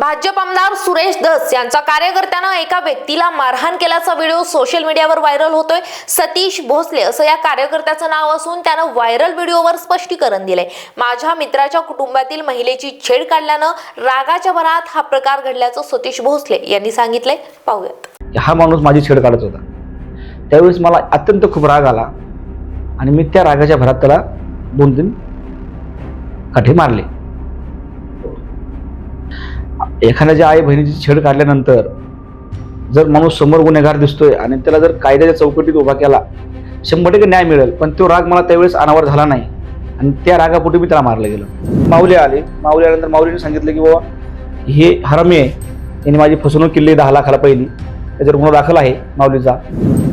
भाजप आमदार सुरेश धस यांचा कार्यकर्त्यानं एका व्यक्तीला मारहाण केल्याचा व्हिडिओ सोशल मीडियावर व्हायरल होतोय. सतीश भोसले असं या कार्यकर्त्याचं नाव असून त्यानं व्हायरल व्हिडिओवर स्पष्टीकरण दिलंय. माझ्या मित्राच्या कुटुंबातील महिलेची छेड काढल्यानं रागाच्या भरात हा प्रकार घडल्याचं सतीश भोसले यांनी सांगितलंय. पाहूयात. हा माणूस माझी छेड काढत होता. त्यावेळेस मला अत्यंत खूप राग आला आणि मी त्या रागाच्या भरात त्याला दोन तीन काठी मारले. एखाद्याच्या आई बहिणीची छेड काढल्यानंतर जर माणूस समोर गुन्हेगार दिसतोय आणि त्याला जर कायद्याच्या चौकटीत उभा केला शंभर टक्के न्याय मिळेल. पण तो राग मला त्यावेळेस अनावर झाला नाही. आणि त्या रागापोटी मी त्याला मारलं गेलं. माऊली आले. माऊली आल्यानंतर माऊलीने सांगितलं की बाबा हे हरमी आहे. यांनी माझी फसवणूक केली दहा लाखाला पहिली. त्याच्यावर गुन्हा दाखल आहे माऊलीचा.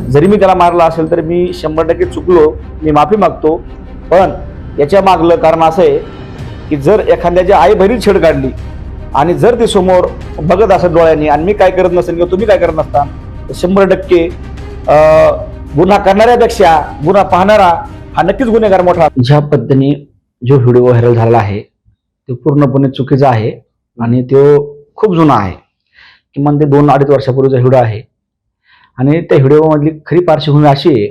जरी मी त्याला मारला असेल तर मी शंभर टक्के चुकलो. मी माफी मागतो. पण याच्या मागलं कारण असं आहे की जर एखाद्याच्या आई बहिणी छेड काढली आणि जर ते समोर बघत असत डोळ्यांनी आणि मी काय करत नसेल किंवा तुम्ही काय करत नसता तर शंभर टक्के गुन्हा करणाऱ्यापेक्षा गुन्हा पाहणारा हा नक्कीच गुन्हेगार मोठा ज्या पद्धतीने जो व्हिडिओ व्हायरल झाला आहे तो पूर्णपणे चुकीचा आहे आणि तो खूप जुना आहे. किमान ते दोन अडीच वर्षापूर्वीचा व्हिडिओ आहे. आणि त्या व्हिडिओमधली खरी पार्श्वभूमी अशी आहे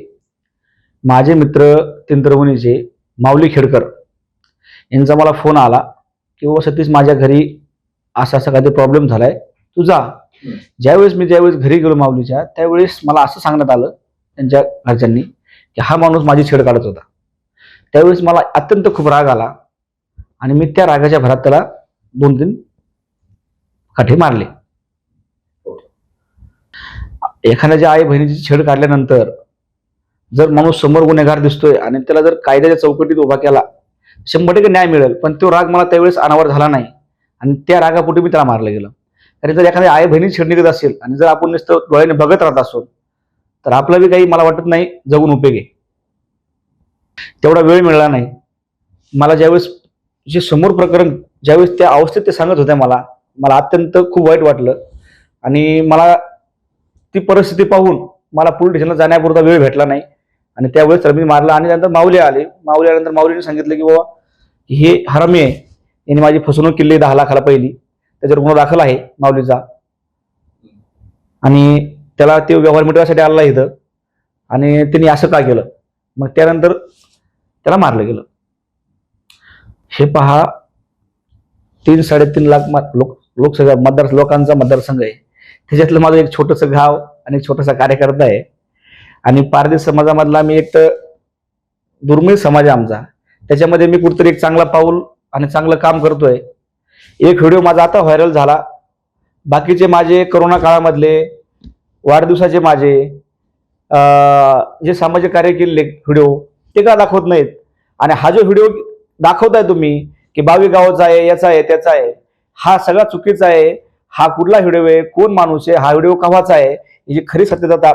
माझे मित्र तिंत्रवणीचे माऊली खेडकर यांचा मला फोन आला की व सतीश माझ्या घरी असा असा काहीतरी प्रॉब्लेम झालाय. तू जा. ज्यावेळेस मी ज्यावेळेस घरी गेलो माऊलीच्या त्यावेळेस मला असं सांगण्यात आलं त्यांच्या घरच्यांनी की हा माणूस माझी छेड काढत होता. त्यावेळेस मला अत्यंत खूप राग आला आणि मी त्या रागाच्या भरात त्याला दोन तीन काठी मारले. एखाद्याच्या आई बहिणीची छेड काढल्यानंतर जर माणूस समोर गुन्हेगार दिसतोय आणि त्याला जर कायद्याच्या चौकटीत उभा केला शंभर टक्के न्याय मिळेल पण तो राग मला त्यावेळेस अनावर झाला नाही. आणि त्या रागापोटी मी त्याला मारलं गेलं. आणि जर एखाद्या आई बहिणी छेडणी असेल आणि जर आपण नुसतं डोळ्याने बघत राहत असो तर आपलं बी काही मला वाटत नाही जगून उपयोग आहे. तेवढा वेळ मिळाला नाही. मला ज्यावेळेस जे समोर प्रकरण ज्यावेळेस त्या अवस्थेत ते सांगत होत्या मला मला अत्यंत खूप वाईट वाटलं. आणि मला ती परिस्थिती पाहून मला पोलीस स्टेशनला जाण्यापुरता वेळ भेटला नाही. आणि त्यावेळेस तर मी मारला आणि नंतर माऊली आले. माऊली आल्यानंतर माऊलीने सांगितलं की बाबा हे हरमी आहे. यांनी माझी फसवणूक केली दहा लाखाला पहिली. त्याच्यावर गुन्हा दाखल आहे माऊलीचा. आणि त्याला ते व्यवहार मिटवण्यासाठी आलेला इथं. आणि त्यांनी असं का केलं? मग त्यानंतर त्याला मारलं गेलं. हे पहा तीन साडेतीन लाख लोक लोकसभा मतदार लोकांचा मतदारसंघ आहे. त्याच्यातलं माझं एक छोटंसं गाव आणि एक छोटासा कार्यकर्ता आहे. आणि पारधी समाजामधला मी एक दुर्मिळ समाज आहे आमचा. त्याच्यामध्ये मी कुठतरी एक चांगला पाऊल आणि चांगलं काम करतोय. एक व्हिडिओ माझा आता व्हायरल झाला. बाकीचे माझे करोना काळामधले वाढदिवसाचे माझे जे सामाजिक कार्य केलेले व्हिडिओ ते का दाखवत नाहीत? आणि हा जो व्हिडिओ दाखवताय तुम्ही की बावी गावाचा आहे याचा आहे त्याचा आहे हा सगळा चुकीचा आहे हा कुठला व्हिडिओ आहे कोण माणूस आहे हा व्हिडिओ कव्हाचा आहे याची खरी सत्यता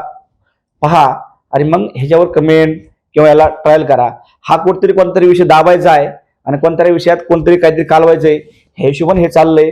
पहा. आणि मग ह्याच्यावर कमेंट किंवा याला ट्रायल करा. हा कुठतरी कोणतरी विषय दाबायचा आहे. आणि कोणत्या विषयात कोणतरी काहीतरी कालवायचंय आहे ह्या हिशोबाने हे चाललंय.